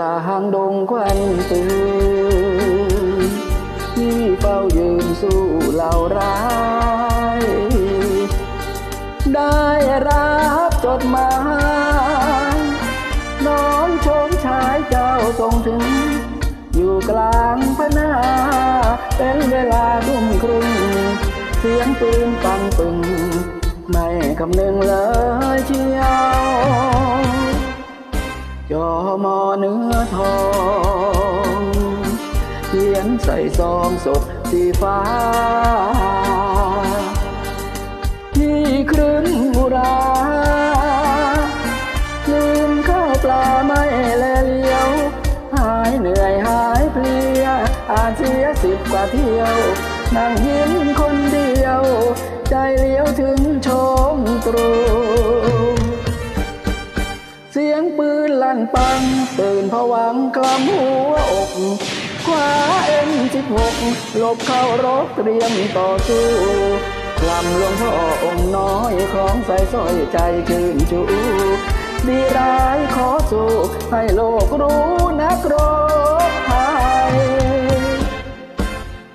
ลางดงควันตืนที่เฝ้ายืนสู้เหล่าร้าย ได้รับจดหมายน้องชมชายเจ้าส่งถึง อยู่กลางพนาเป็นเวลาทุ่มครึ่ง เสียงปืนปังปึง ไม่คำนึงเลย เนื้อทองเขียนใส่ซองสดสีฟ้าที่ครึ้นอุราลืมข้าวปลาไม่แลเลี้ยว หายเหนื่อยหายเพลียอาเสียสิบกว่าเที่ยว นั่งยิ้ม ปืนลั่นปังตื่นผวังคลำหัวอกคว้าเอ็มสิบหกหลบเข้ารบเตรียมต่อสู้คลำหลวงพ่อองค์น้อยคล้องใส่สร้อยใจชื่นชูดีร้ายขอสู้ให้โลกรู้นักรบไทย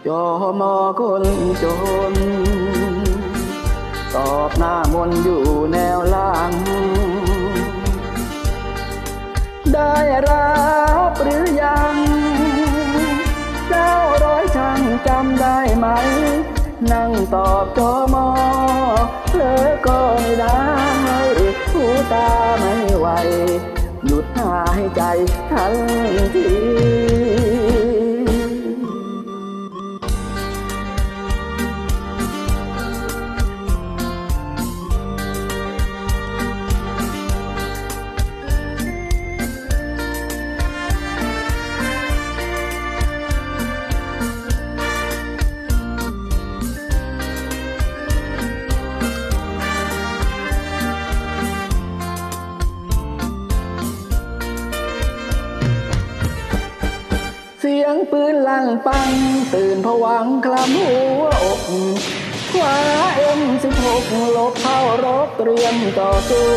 จอมอคนจน ตอบหน้ามนอยู่แนวล่าง ได้รับหรือยัง เจ้าร้อยช่างจำได้ไหม นั่งตอบจอมอเลอก็ไม่ได้หูตาไม่ไหวหยุดหายใจทันที สียงปืนลั่นปัง ตื่นผวังคลำหัวอกคว้าเอ็มสิบหกลบเข้ารบเตรียมต่อสู้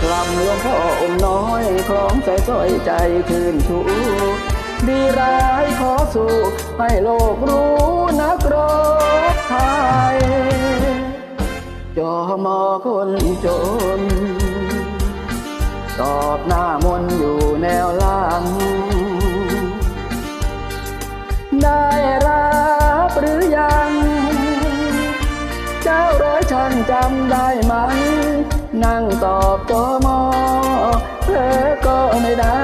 คลำหลวงพ่อองค์น้อยคล้องใส่สร้อยใจคืนชูดีร้ายขอสู้ให้โลกรู้นักรบไทยจอมอคนจน ตอบหน้าม ได้รับหรือยัง เจ้าร้อยช่างจำได้ไหม นั่งตอบจอมอเธอก็ไม่ได้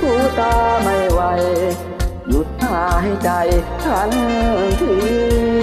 หูตาไม่ไหว หยุดหายใจทันที